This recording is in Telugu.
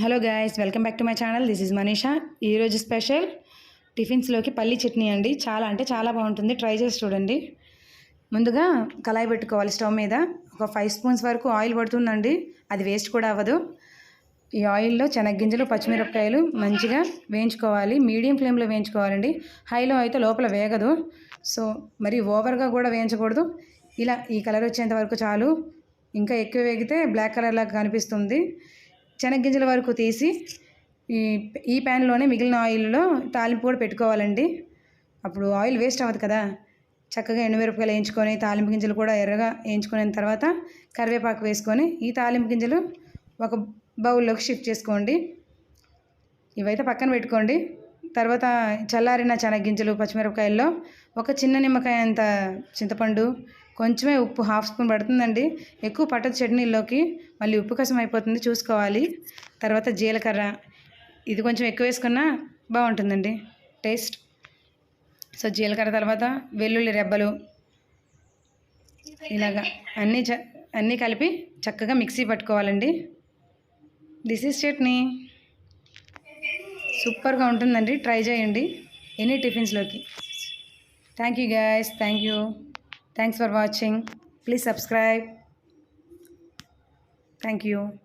Hello guys welcome back to my channel this is Manisha ఈరోజు స్పెషల్ టిఫిన్స్లోకి పల్లి చట్నీ అండి. చాలా అంటే చాలా బాగుంటుంది. ట్రై చేసి చూడండి. ముందుగా కళాయి పెట్టుకోవాలి స్టవ్ మీద. ఒక ఫైవ్ స్పూన్స్ వరకు ఆయిల్ పడుతుందండి. అది వేస్ట్ కూడా అవ్వదు. ఈ ఆయిల్లో చెనగ్గింజలు పచ్చిమిరపకాయలు మంచిగా వేయించుకోవాలి. మీడియం ఫ్లేమ్లో వేయించుకోవాలండి. హైలో అయితే లోపల వేగదు. సో మరి ఓవర్గా కూడా వేయించకూడదు. ఇలా ఈ కలర్ వచ్చేంత వరకు చాలు. ఇంకా ఎక్కువ వేగితే బ్లాక్ కలర్ లాగా కనిపిస్తుంది. శనగ్గింజల వరకు తీసి ఈ ఈ ప్యాన్లోనే మిగిలిన ఆయిల్లో తాలింపు కూడా పెట్టుకోవాలండి. అప్పుడు ఆయిల్ వేస్ట్ అవ్వదు కదా. చక్కగా ఎండుమిరపకాయలు వేయించుకొని తాలింపు గింజలు కూడా ఎర్రగా వేయించుకున్న తర్వాత కరివేపాకు వేసుకొని ఈ తాలింపు గింజలు ఒక బౌల్లోకి షిఫ్ట్ చేసుకోండి. ఇవైతే పక్కన పెట్టుకోండి. తర్వాత చల్లారిన శనగ్గింజలు పచ్చిమిరపకాయల్లో ఒక చిన్న నిమ్మకాయ అంత చింతపండు కొంచెమే ఉప్పు హాఫ్ స్పూన్ పడుతుందండి. ఎక్కువ పట్టదు చట్నీలోకి మళ్ళీ ఉప్పు కసం అయిపోతుంది చూసుకోవాలి. తర్వాత జీలకర్ర. ఇది కొంచెం ఎక్కువ వేసుకున్నా బాగుంటుందండి. టేస్ట్. సో జీలకర్ర తర్వాత వెల్లుల్లి రెబ్బలు. ఇలాగా అన్నీ చ అన్నీ కలిపి చక్కగా మిక్సీ పట్టుకోవాలండి. This is chutney. సూపర్గా ఉంటుందండి. ట్రై చేయండి. Any టిఫిన్స్లోకి. Thank you guys. Thank you. Thanks for watching. Please subscribe. Thank you.